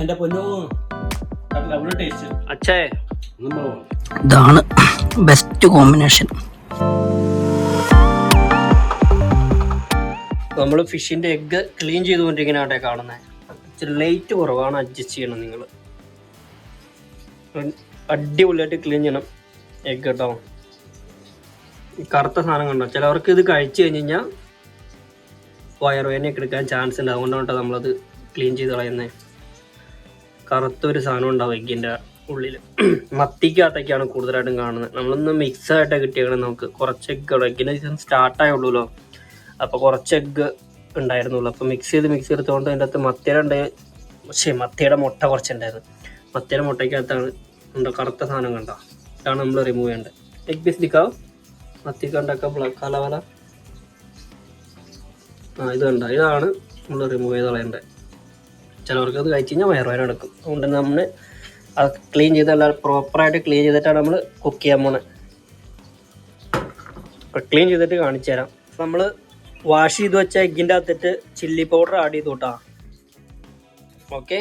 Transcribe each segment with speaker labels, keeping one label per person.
Speaker 1: എന്റെ പൊന്നു. Lovely taste
Speaker 2: അച്ഛേ.
Speaker 3: ഇതാണ് ബെസ്റ്റ് കോമ്പിനേഷൻ
Speaker 2: നമ്മൾ ഫിഷിന്റെ എഗ് ക്ലീൻ ചെയ്തുകൊണ്ടിരിക്കുന്നതാണ് കാണുന്നത് ഇച്ചിരി ലൈറ്റ് കുറവാണ് അഡ്ജസ്റ്റ് ചെയ്യണം നിങ്ങൾ അടിപൊളിയായിട്ട് ക്ലീൻ ചെയ്യണം എഗ് കേട്ടോ ഈ കറുത്ത സാധനം കണ്ടോ? ചിലവർക്ക് ഇത് കഴിച്ചു കഴിഞ്ഞ് കഴിഞ്ഞാൽ വയറുവേദനയൊക്കെ എടുക്കാൻ ചാൻസ് ഉണ്ട് അതുകൊണ്ടാണ് കേട്ടോ നമ്മളത് ക്ലീൻ ചെയ്ത് കളയുന്നത് കറുത്തൊരു സാധനം ഉണ്ടാവും എഗ്ഗിന്റെ ഉള്ളിൽ മത്തിക്കകത്തൊക്കെയാണ് കൂടുതലായിട്ടും കാണുന്നത്. നമ്മളൊന്ന് മിക്സ് ആയിട്ട് കിട്ടിയേക്കണം നമുക്ക്. കുറച്ച് എഗ്ഗ് എഗ്ഗിന്റെ സീസൺ സ്റ്റാർട്ടായുള്ളൂല്ലോ അപ്പോൾ കുറച്ച് എഗ്ഗ് ഉണ്ടായിരുന്നുള്ളൂ. അപ്പോൾ മിക്സ് ചെയ്ത് മിക്സ് എടുത്തുകൊണ്ട് അതിന്റെ അകത്ത് മത്തിയുടെ ഉണ്ട് പക്ഷേ മത്തിയുടെ മുട്ട കുറച്ചുണ്ടായിരുന്നു. മത്തിയുടെ മുട്ടയ്ക്കകത്താണ് ഉണ്ടോ കറുത്ത സാധനം കണ്ടോ? ഇതാണ് നമ്മൾ റിമൂവ് ചെയ്യേണ്ടത്. എഗ് പീസ് ദിക്കാവും മത്തി കണ്ടൊക്കെ കലവല ആ ഇത് കണ്ട? ഇതാണ് നമ്മൾ റിമൂവ് ചെയ്ത് കളയേണ്ടത് ചിലവർക്ക് അത് കഴിച്ച് കഴിഞ്ഞാൽ വയറുവേദന എടുക്കും. അതുകൊണ്ട് നമ്മൾ അത് ക്ലീൻ ചെയ്ത് നല്ല പ്രോപ്പറായിട്ട് ക്ലീൻ ചെയ്തിട്ടാണ് നമ്മൾ കുക്ക് ചെയ്യാൻ പോണത് അപ്പോൾ ക്ലീൻ ചെയ്തിട്ട് കാണിച്ചു തരാം. നമ്മൾ വാഷ് ചെയ്ത് വെച്ച എഗ്ഗിന്റെ അകത്തിട്ട് ചില്ലി പൗഡർ ആഡ് ചെയ്തു കൂട്ടാം. ഓക്കെ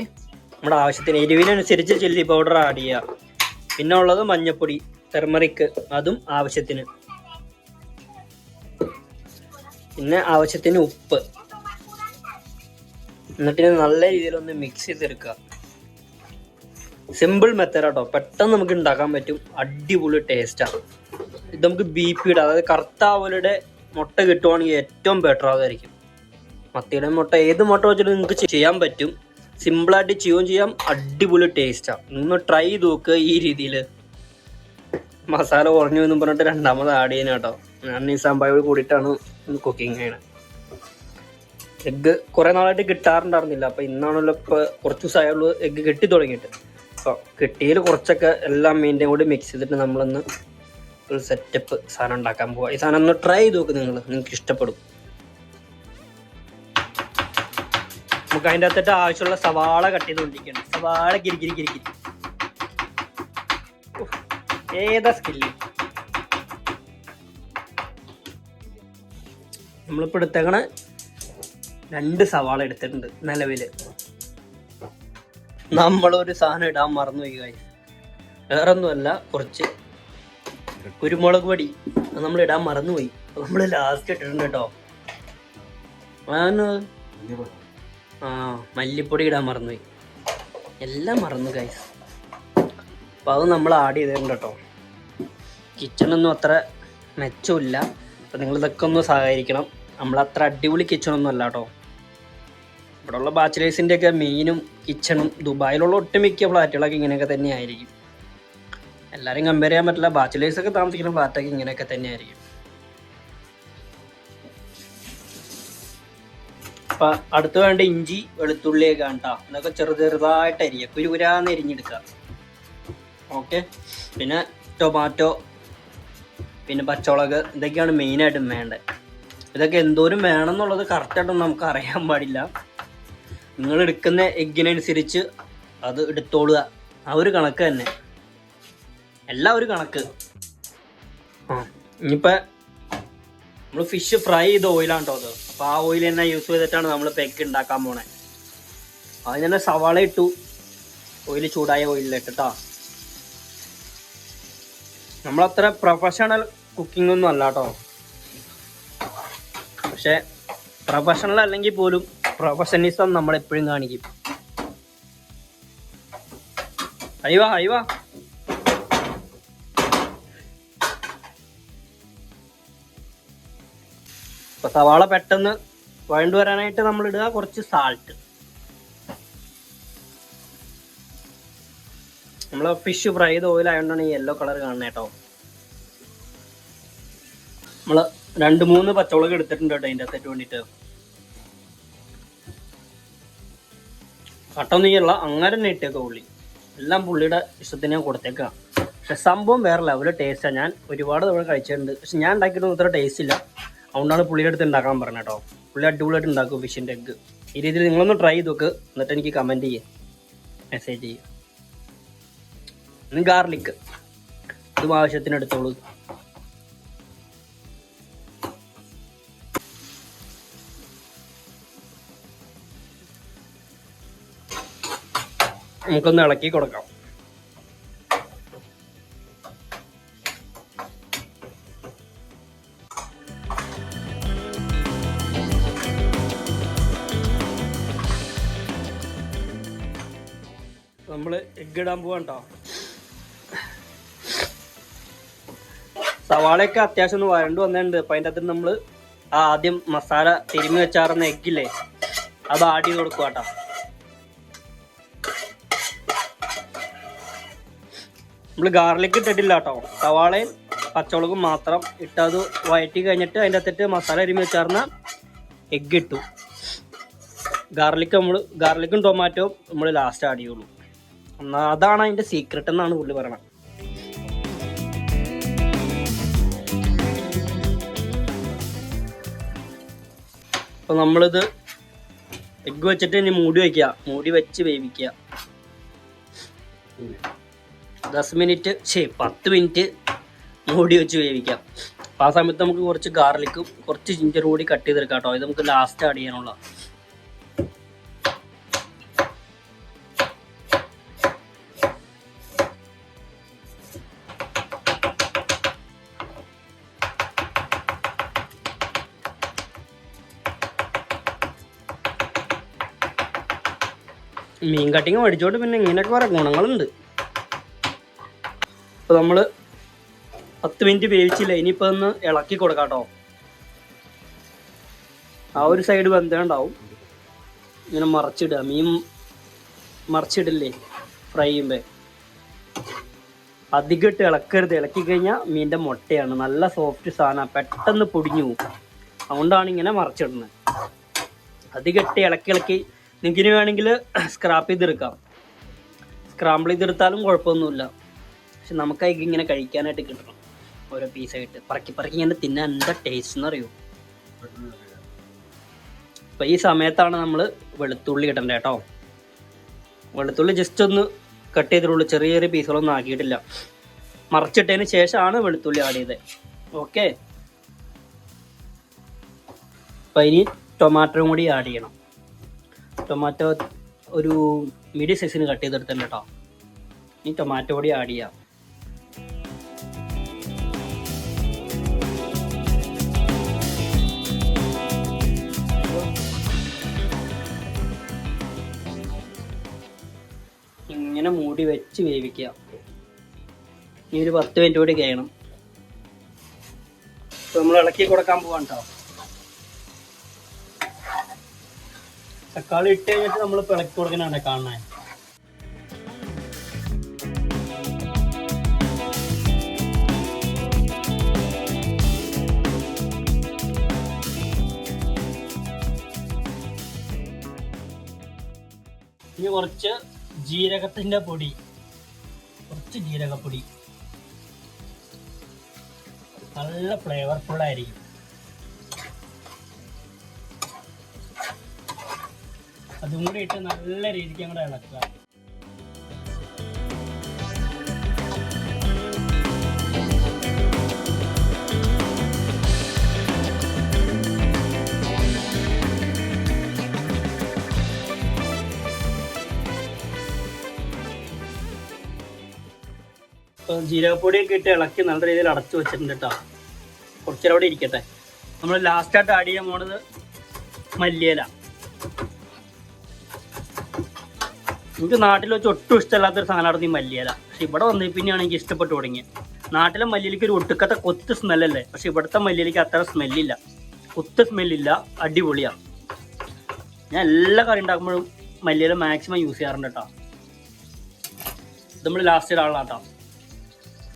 Speaker 2: നമ്മുടെ ആവശ്യത്തിന് എരിവിനനുസരിച്ച് ചില്ലി പൗഡർ ആഡ് ചെയ്യുക പിന്നെ ഉള്ളത് മഞ്ഞപ്പൊടി ടെർമറിക്ക് അതും ആവശ്യത്തിന്. പിന്നെ ആവശ്യത്തിന് ഉപ്പ്. എന്നിട്ട് നല്ല രീതിയിലൊന്ന് മിക്സ് ചെയ്തെടുക്കുക. സിമ്പിൾ മെത്തേഡ് കേട്ടോ പെട്ടെന്ന് നമുക്ക് ഉണ്ടാക്കാൻ പറ്റും. അടിപൊളി ടേസ്റ്റാണ് ഇത് നമുക്ക് ബി പിയുടെ അതായത് കറുത്താവലയുടെ മുട്ട കിട്ടുവാണെങ്കിൽ ഏറ്റവും ബെറ്റർ അതായിരിക്കും മത്തിയുടെ മുട്ട ഏത് മുട്ട വെച്ചിട്ട് നിങ്ങൾക്ക് ചെയ്യാൻ പറ്റും. സിമ്പിളായിട്ട് ചെയ്യുകയും ചെയ്യാം അടിപൊളി ടേസ്റ്റാണ് നിങ്ങൾ ട്രൈ ചെയ്ത് നോക്കുക ഈ രീതിയിൽ മസാല കുറഞ്ഞു എന്ന് പറഞ്ഞിട്ട് രണ്ടാമത് ആഡ് ചെയ്യുന്ന കേട്ടോ ഞാൻ ഈ സംഭവം കൂടിയിട്ടാണ് കുക്കിംഗ് ചെയ്യണത് എഗ്ഗ് കുറേ നാളായിട്ട് കിട്ടാറുണ്ടായിരുന്നില്ല. അപ്പോൾ ഇന്നാണല്ലോ ഇപ്പൊ കുറച്ച് ദിവസമായുള്ളൂ എഗ്ഗ് കിട്ടി തുടങ്ങിയിട്ട്. അപ്പോൾ കിട്ടിയതിൽ കുറച്ചൊക്കെ എല്ലാം മീന്റെയും കൂടി മിക്സ് ചെയ്തിട്ട് നമ്മളൊന്ന് ഒരു സെറ്റപ്പ് സാധനം ഉണ്ടാക്കാൻ പോവാം. ഈ സാധനം ഒന്ന് ട്രൈ ചെയ്ത് നോക്ക് നിങ്ങൾ നിങ്ങൾക്ക് ഇഷ്ടപ്പെടും. നമുക്ക് അതിന്റെ അകത്തിട്ട് ആവശ്യമുള്ള സവാള കട്ട് ചെയ്തുകൊണ്ടിരിക്കുകയാണ്. സവാള കിരി കിരി കിരി കിരി. ഉഫ്, ഏതാ സ്കില്ല് നമ്മളിപ്പോൾ എടുത്തേക്കണ രണ്ട് സവാള എടുത്തിട്ടുണ്ട് നിലവിൽ നമ്മളൊരു സാധനം ഇടാൻ മറന്നുപോയി കാര്യം വേറെ ഒന്നുമല്ല കുറച്ച് കുരുമുളക് പൊടി നമ്മൾ ഇടാൻ മറന്നുപോയി പോയി. നമ്മൾ ലാസ്റ്റ് ഇട്ടിട്ടുണ്ട് കേട്ടോ. ആ മല്ലിപ്പൊടി ഇടാൻ മറന്നുപോയി എല്ലാം മറന്നു ഗൈസ് അപ്പോൾ അത് നമ്മൾ ആഡ് ചെയ്തിട്ടുണ്ട് കേട്ടോ. കിച്ചണൊന്നും അത്ര മെച്ചമില്ല അപ്പോൾ നിങ്ങൾ ഇതൊക്കെ ഒന്ന് സഹകരിക്കണം. നമ്മൾ അത്ര അടിപൊളി കിച്ചണൊന്നും അല്ല കേട്ടോ ഇവിടെയുള്ള ബാച്ചിലേഴ്സിന്റെ ഒക്കെ മെയിനും കിച്ചണും ദുബായിലുള്ള ഒട്ടുമിക്ക ഫ്ലാറ്റുകളൊക്കെ ഇങ്ങനെയൊക്കെ തന്നെ ആയിരിക്കും എല്ലാവരും കമ്പയർ ചെയ്യാൻ പറ്റില്ല. ബാച്ചിലേഴ്സ് ഒക്കെ താമസിക്കുന്ന ഫ്ലാറ്റൊക്കെ ഇങ്ങനെയൊക്കെ തന്നെ ആയിരിക്കും അപ്പൊ അടുത്ത് വേണ്ട ഇഞ്ചി വെളുത്തുള്ളിയൊക്കെ കേട്ടോ ഇതൊക്കെ ചെറു ചെറുതായിട്ട് അരിയുക കുരുകുരാന്ന് എരിഞ്ഞെടുക്കുക ഓക്കെ പിന്നെ ടൊമാറ്റോ പിന്നെ പച്ചമുളക് ഇതൊക്കെയാണ് മെയിനായിട്ടും വേണ്ടത്. ഇതൊക്കെ എന്തോരം വേണം എന്നുള്ളത് കറക്റ്റായിട്ടൊന്നും നമുക്ക് അറിയാൻ പാടില്ല. നിങ്ങൾ എടുക്കുന്ന എഗ്ഗിനനുസരിച്ച് അത് എടുത്തോളുക. ആ ഒരു കണക്ക് തന്നെ. എല്ലാ ഒരു കണക്ക്. ആ. ഇനിയിപ്പോൾ നമ്മൾ ഫിഷ് ഫ്രൈ ചെയ്ത ഓയിലാണ് കേട്ടോ അത്? അപ്പോൾ ആ ഓയിൽ തന്നെ യൂസ് ചെയ്തിട്ടാണ് നമ്മൾ പേക്ക് ഉണ്ടാക്കാൻ പോണേ. അത് തന്നെ സവാള ഇട്ടു. ഓയിൽ ചൂടായ ഓയിലിലിട്ട് കേട്ടോ നമ്മളത്ര പ്രൊഫഷണൽ കുക്കിംഗ് ഒന്നും അല്ല കേട്ടോ പക്ഷെ പ്രൊഫഷണൽ അല്ലെങ്കിൽ പോലും പ്രൊഫഷണലിസം നമ്മൾ എപ്പോഴും കാണിക്കും. അയ്യോ അയ്യോ. ഇപ്പൊ സവാള പെട്ടെന്ന് വഴണ്ടു വരാനായിട്ട് നമ്മൾ ഇടുക കുറച്ച് സാൾട്ട് നമ്മൾ ഫിഷ് ഫ്രൈ ചെയ്ത ഓയിൽ ആയതുകൊണ്ടാണ് ഈ യെല്ലോ കളർ കാണുന്നത് കേട്ടോ. നമ്മൾ രണ്ട് മൂന്ന് പച്ചമുളക് എടുത്തിട്ടുണ്ട് കേട്ടോ അതിന്റെ അകത്തേക്ക് വേണ്ടിയിട്ട്. നീയുള്ള അങ്ങനെ തന്നെ ഇട്ടേക്ക ഉള്ളി. എല്ലാം പുള്ളിയുടെ ഇഷ്ടത്തിന് കൊടുത്തേക്കാം. പക്ഷെ സംഭവം വേറെ ലെവൽ ടേസ്റ്റാണ് ഞാൻ ഒരുപാട് തവണ കഴിച്ചിട്ടുണ്ട്. പക്ഷെ ഞാൻ ഉണ്ടാക്കിയിട്ടൊന്നും അത്ര ടേസ്റ്റ് ഇല്ല. അതുകൊണ്ടാണ് പുള്ളിയുടെ അടുത്ത് ഉണ്ടാക്കാൻ പറഞ്ഞത് കേട്ടോ. പുള്ളി അടിപൊളിയായിട്ട് ഉണ്ടാക്കും ഫിഷിന്റെ എഗ്ഗ് ഈ രീതിയിൽ നിങ്ങളൊന്ന് ട്രൈ ചെയ്ത് നോക്ക്. എന്നിട്ട് എനിക്ക് കമന്റ് ചെയ്യുക മെസ്സേജ് ചെയ്യുക ഇനി ഗാർലിക്ക് ഇതും ആവശ്യത്തിന് എടുത്തോളൂ നമുക്കൊന്ന് ഇളക്കി കൊടുക്കാം. നമ്മൾ എഗ് ഇടാൻ സവാളയൊക്കെ അത്യാവശ്യം ഒന്ന് വരണ്ടു വന്നിട്ടുണ്ട്. അപ്പം അതിന്റെ അകത്ത് നമ്മൾ ആദ്യം മസാല തിരുമ്മി വെച്ചാറുന്ന എഗ്ഗില്ലേ അത് ആഡ് ചെയ്ത് കൊടുക്കുക കേട്ടോ നമ്മൾ ഗാർലിക് ഇട്ടിട്ടില്ല കേട്ടോ സവാളയും പച്ചമുളകും മാത്രം ഇട്ടത് വഴറ്റി കഴിഞ്ഞിട്ട് അതിന്റെ അകത്തിട്ട് മസാല അരിമി വെച്ചാർന്ന എഗ്ഗ് ഇട്ടു. ഗാർലിക് നമ്മൾ ഗാർലിക്കും ടൊമാറ്റോ നമ്മൾ ലാസ്റ്റ് ആഡ് ചെയ്യുള്ളൂ. അതാണ് അതിന്റെ സീക്രട്ട് എന്നാണ് പുള്ളി പറയണത്. അപ്പോൾ നമ്മളിത് എഗ്ഗ് വെച്ചിട്ട് ഇനി മൂടി വയ്ക്കുക മൂടി വെച്ച് വേവിക്കുക ദസ് മിനിറ്റ് ശരി പത്ത് മിനിറ്റ് മൂടി വെച്ച് വേവിക്കാം. അപ്പോൾ ആ സമയത്ത് നമുക്ക് കുറച്ച് ഗാർലിക്കും കുറച്ച് ജിഞ്ചറും കൂടി കട്ട് ചെയ്തെടുക്കാം കേട്ടോ. ഇത് നമുക്ക് ലാസ്റ്റ് ആഡ് ചെയ്യാനുള്ള. മീൻ കട്ടിങ് മേടിച്ചോണ്ട് പിന്നെ ഇങ്ങനെയൊക്കെ കുറെ ഗുണങ്ങളുണ്ട്. അപ്പോൾ നമ്മൾ പത്ത് മിനിറ്റ് വേവിച്ചില്ല. ഇനിയിപ്പോൾ ഒന്ന് ഇളക്കി കൊടുക്കാട്ടോ. ആ ഒരു സൈഡ് ബന്ധമുണ്ടാവും ഇങ്ങനെ മറച്ചിടുക. മീൻ മറച്ചിടില്ലേ? ഫ്രൈ ചെയ്യുമ്പോൾ അധികം ഇട്ട് ഇളക്കരുത്. ഇളക്കി കഴിഞ്ഞാൽ മീനിന്റെ മുട്ടയാണ്. നല്ല സോഫ്റ്റ് സാധനമാണ് പെട്ടെന്ന് പൊടിഞ്ഞു പോകും അതുകൊണ്ടാണ് ഇങ്ങനെ മറച്ചിടുന്നത്. അധികം ഇട്ട് ഇളക്കി ഇളക്കി നിങ്ങൾക്ക് വേണമെങ്കിൽ സ്ക്രാപ്പ് ചെയ്തെടുക്കാം. സ്ക്രാമ്പിൾ ചെയ്തെടുത്താലും കുഴപ്പമൊന്നുമില്ല. പക്ഷെ നമുക്ക് അതിൽ ഇങ്ങനെ കഴിക്കാനായിട്ട് കിട്ടണം. ഓരോ പീസായിട്ട് പറക്കി പറക്കി ഇങ്ങനെ തിന്നാൻ എന്താ ടേസ്റ്റ് എന്ന് അറിയൂ? അപ്പം ഈ സമയത്താണ് നമ്മൾ വെളുത്തുള്ളി ഇടേണ്ടത് കേട്ടോ വെളുത്തുള്ളി ജസ്റ്റ് ഒന്ന് കട്ട് ചെയ്തിട്ടുള്ളൂ. ചെറിയ ചെറിയ പീസുകളൊന്നും ആക്കിയിട്ടില്ല. മറച്ചിട്ടതിന് ശേഷമാണ് വെളുത്തുള്ളി ആഡ് ചെയ്തത് ഓക്കെ അപ്പം ഇനി ടൊമാറ്റോയും കൂടി ആഡ് ചെയ്യണം. ടൊമാറ്റോ ഒരു മീഡിയം സൈസിന് കട്ട് ചെയ്തെടുത്തിട്ടുണ്ട് കേട്ടോ ഇനി ടൊമാറ്റോ കൂടി ആഡ് ചെയ്യാം. ഇങ്ങനെ മൂടി വെച്ച് വേവിക്കുക. ഇനി ഒരു പത്ത് മിനിറ്റ് കൂടി കഴിയണം. ഇപ്പൊ നമ്മൾ ഇളക്കി കൊടുക്കാൻ പോവാൻ കേട്ടോ തക്കാളി ഇട്ട് കഴിഞ്ഞിട്ട് നമ്മൾ ഇളക്കി കൊടുക്കണേ കാണാൻ ഇനി കുറച്ച് ജീരകത്തിന്റെ പൊടി. കുറച്ച് ജീരകപ്പൊടി. നല്ല ഫ്ലേവർഫുൾ ആയിരിക്കും. അതും കൂടി ഇട്ട് നല്ല രീതിക്ക് അങ്ങോട്ട് ഇളക്കുക. ജീരകപ്പൊടിയൊക്കെ ഇട്ട് ഇളക്കി നല്ല രീതിയിൽ അടച്ചു വെച്ചിട്ടുണ്ട് കേട്ടോ കുറച്ചേരം ഇരിക്കട്ടെ. നമ്മൾ ലാസ്റ്റായിട്ട് ആഡ് ചെയ്യാൻ പോണത് മല്ലിയില. എനിക്ക് നാട്ടിൽ വെച്ച് ഒട്ടും ഇഷ്ടമല്ലാത്തൊരു സാധനമായിരുന്നു ഈ മല്ലിയില. പക്ഷെ ഇവിടെ വന്ന് പിന്നെയാണ് എനിക്ക് ഇഷ്ടപ്പെട്ടു തുടങ്ങിയത്. നാട്ടിലെ മല്ലിയിലേക്ക് ഒരു ഒട്ടുക്കത്തെ കൊത്ത് സ്മെല്ലല്ലേ പക്ഷെ ഇവിടുത്തെ മല്ലിയിലേക്ക് അത്ര സ്മെല്ലില്ല കൊത്ത് സ്മെല്ലില്ല അടിപൊളിയാണ് ഞാൻ എല്ലാ കറി ഉണ്ടാക്കുമ്പോഴും മല്ലിയില മാക്സിമം യൂസ് ചെയ്യാറുണ്ട് കേട്ടോ നമ്മൾ ലാസ്റ്റ് ഇടാനുള്ള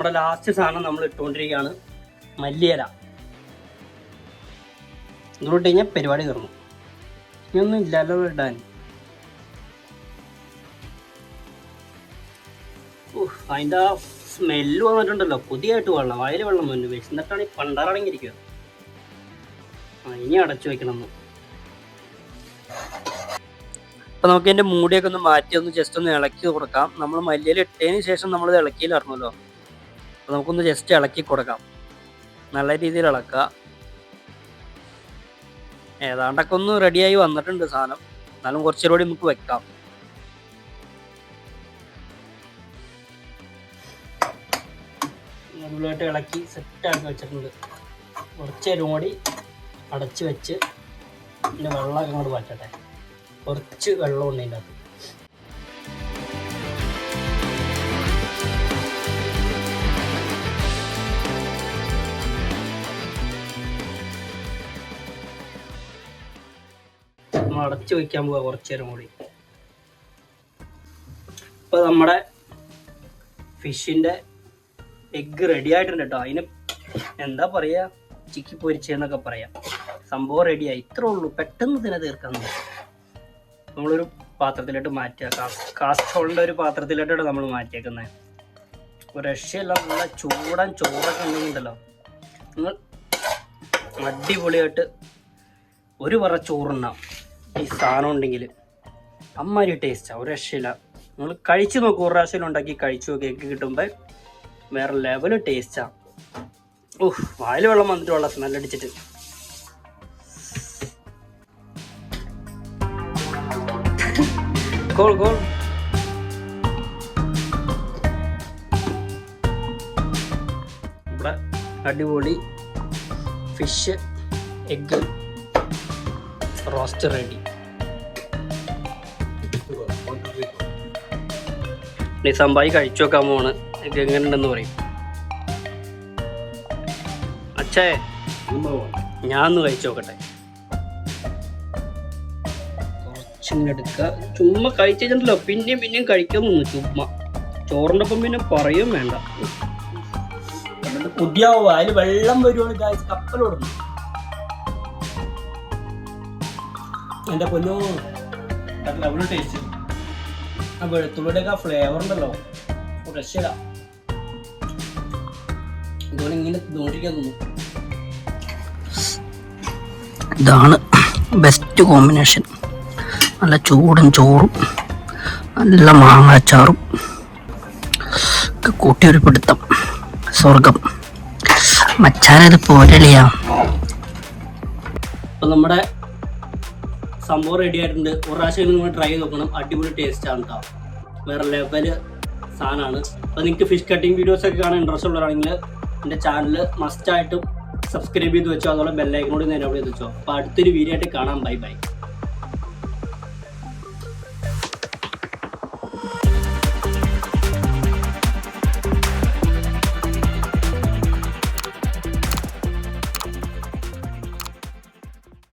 Speaker 2: നമ്മുടെ ലാസ്റ്റ് സാധനം നമ്മൾ ഇട്ടുകൊണ്ടിരിക്കുകയാണ്. മല്ലിയല. ഇങ്ങോട്ട് കഴിഞ്ഞാൽ പരിപാടി തീർന്നു. ഇനിയൊന്നും ഇല്ലല്ലോ ഇടാൻ. അതിന്റെ ആ സ്മെല്ല് വന്നിട്ടുണ്ടല്ലോ. പുതിയായിട്ട് വെള്ളം വായിൽ വെള്ളം വന്നു. വിശന്നിട്ടാണ് ഈ പണ്ടാറടങ്ങിയിരിക്കുക ആ ഇനി അടച്ചു വയ്ക്കണം അപ്പൊ നമുക്ക് ഇതിന്റെ മൂടിയൊക്കെ ഒന്ന് മാറ്റി ഒന്ന് ജസ്റ്റ് ഒന്ന് ഇളക്കി കൊടുക്കാം. നമ്മൾ മല്ലിയിൽ ഇട്ടതിന് ശേഷം നമ്മൾ ഇത് അപ്പോൾ നമുക്കൊന്ന് ജസ്റ്റ് ഇളക്കി കൊടുക്കാം. നല്ല രീതിയിൽ ഇളക്കുക. ഏതാണ്ടൊക്കെ ഒന്ന് റെഡിയായി വന്നിട്ടുണ്ട് സാധനം. എന്നാലും കുറച്ചുകൂടി കൂടി നമുക്ക് വെക്കാം. നന്നായിട്ട് ഇളക്കി സെറ്റ് ആക്കി വെച്ചിട്ടുണ്ട്. കുറച്ച് നേരം കൂടി അടച്ച് വെച്ച് പിന്നെ വെള്ളമൊക്കെ അങ്ങോട്ട് മാറ്റട്ടെ. കുറച്ച് വെള്ളമുണ്ട് അതിന്റെ അകത്ത് നമ്മൾ വയ്ക്കാൻ പോവാ കുറച്ചു നേരം കൂടി. ഇപ്പൊ നമ്മുടെ ഫിഷിന്റെ എഗ്ഗ് റെഡി ആയിട്ടുണ്ട് കേട്ടോ അതിന് എന്താ പറയാ? ചിക്കി പൊരിച്ചെന്നൊക്കെ പറയാം. സംഭവം റെഡിയായി ഇത്രേ ഉള്ളൂ. പെട്ടെന്ന് തന്നെ തീർക്കാൻ നമ്മളൊരു പാത്രത്തിലോട്ട് മാറ്റുക കാസ്ട്രോളിന്റെ ഒരു പാത്രത്തിലോട്ടാണ് നമ്മൾ മാറ്റിയേക്കുന്നത് രക്ഷയല്ല നല്ല ചൂടൻ ചോറൊക്കെ ഉണ്ടെങ്കിണ്ടല്ലോ നിങ്ങൾ അടിപൊളിയായിട്ട് ഒരു പറ ചോറുണ്ടാവും ഈ സാധനം ഉണ്ടെങ്കിൽ അമ്മാരി ടേസ്റ്റാണ് ഒരു രക്ഷയില്ല. നിങ്ങൾ കഴിച്ചു നോക്കും ഒരു പ്രാവശ്യം ഉണ്ടാക്കി കഴിച്ചു നോക്കി കേക്ക് കിട്ടുമ്പോൾ വേറെ ലെവൽ ടേസ്റ്റാണ് ഓഹ് വായിൽ വെള്ളം വന്നിട്ട് വെള്ളം സ്മെൽ അടിച്ചിട്ട്. ഗോൾ ഗോൾ ഇവിടെ അടിപൊളി ഫിഷ് എഗ്ഗ് റോസ്റ്റ് റെഡി. നിസാമ്പായി കഴിച്ചു നോക്കാൻ പോണ് എങ്ങനെ എങ്ങനെയുണ്ടെന്ന് പറയും. അച്ഛേ. ഞാൻ ഒന്ന് കഴിച്ചു നോക്കട്ടെ. ചുമ്മാ കഴിച്ചിട്ടുണ്ടല്ലോ. പിന്നെയും പിന്നെയും കഴിക്കാൻ തോന്നുന്നു ചുമ്മാ. ചോറിന്റെ ഒപ്പം പിന്നെ പറയും വേണ്ട. പുതിയ അതിൽ വെള്ളം വരുവാണ് കപ്പലോടുന്നു എന്റെ പൊന്നോ?
Speaker 1: ടേസ്റ്റ്.
Speaker 2: ആ വെളുത്തുള്ളിയുടെ ഒക്കെ ഫ്ലേവർ ഉണ്ടല്ലോ രക്ഷയില്ല ഇതുപോലെ ഇങ്ങനെ തോന്നിരിക്കാൻ തോന്നുന്നു.
Speaker 3: ഇതാണ് ബെസ്റ്റ് കോമ്പിനേഷൻ നല്ല ചൂടും ചോറും നല്ല മാങ്ങാച്ചാറും ഒക്കെ കൂട്ടിയൊരു പിടുത്തം. സ്വർഗം മച്ചാനത് പോരളിയാ.
Speaker 2: അപ്പൊ നമ്മുടെ സംഭവം റെഡി ആയിട്ടുണ്ട്. ഒരു പ്രാവശ്യം നിങ്ങൾ ട്രൈ ചെയ്ത് നോക്കണം. അടിപൊളി ടേസ്റ്റ് ആണ് കേട്ടോ വേറെ ലെവൽ സാധനമാണ് അപ്പോൾ നിങ്ങൾക്ക് ഫിഷ് കട്ടിങ് വീഡിയോസ് ഒക്കെ കാണാൻ ഇൻട്രസ്റ്റ് ഉള്ളവരാണെങ്കിൽ എന്റെ ചാനൽ മസ്റ്റായിട്ടും സബ്സ്ക്രൈബ് ചെയ്ത് വെച്ചോ. അതുപോലെ ബെല്ലൈക്കനോട് നേരെ അവിടെ വെച്ചോ. അപ്പോൾ അടുത്തൊരു വീഡിയോ ആയിട്ട് കാണാം. Bye bye